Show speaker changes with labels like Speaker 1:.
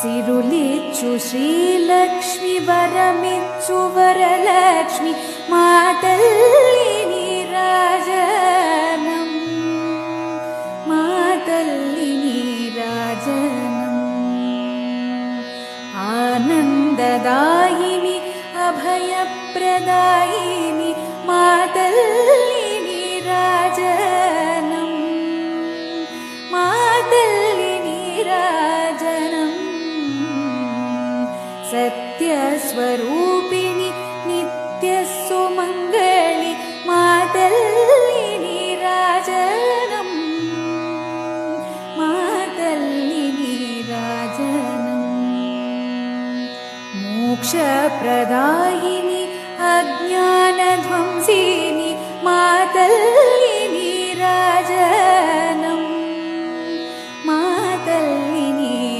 Speaker 1: सिरुलिच्चु Srilakshmi वरमिच्चु वरलक्ष्मि मातल्लिनि राजनम्। मातल्लिनि राजनम्। आनन्ददायिनि अभयप्रदायिनि सत्यस्वरूपिणि नित्यसुमङ्गलि मातल्लिनि राजनम्। मातल्लिनि राजनम्। मोक्षप्रदायिनि अज्ञानध्वंसिनि मातल्